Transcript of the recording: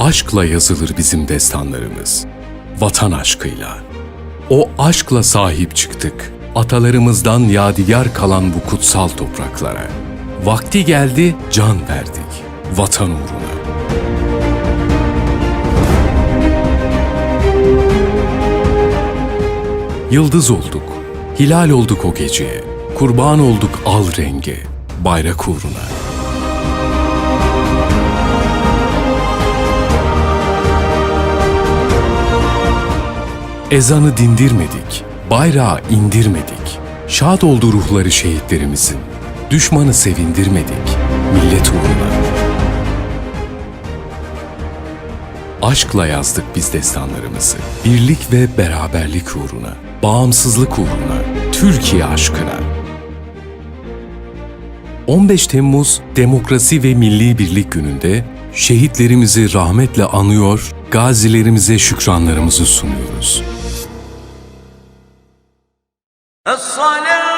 Aşkla yazılır bizim destanlarımız. Vatan aşkıyla. O aşkla sahip çıktık. Atalarımızdan yadigar kalan bu kutsal topraklara. Vakti geldi, can verdik. Vatan uğruna. Yıldız olduk, hilal olduk o geceye. Kurban olduk al renge, bayrak uğruna. Ezanı dindirmedik, bayrağı indirmedik. Şad oldu ruhları şehitlerimizin. Düşmanı sevindirmedik, millet uğruna. Aşkla yazdık biz destanlarımızı. Birlik ve beraberlik uğruna, bağımsızlık uğruna, Türkiye aşkına. 15 Temmuz Demokrasi ve Milli Birlik Günü'nde şehitlerimizi rahmetle anıyor, gazilerimize şükranlarımızı sunuyoruz. الصلاة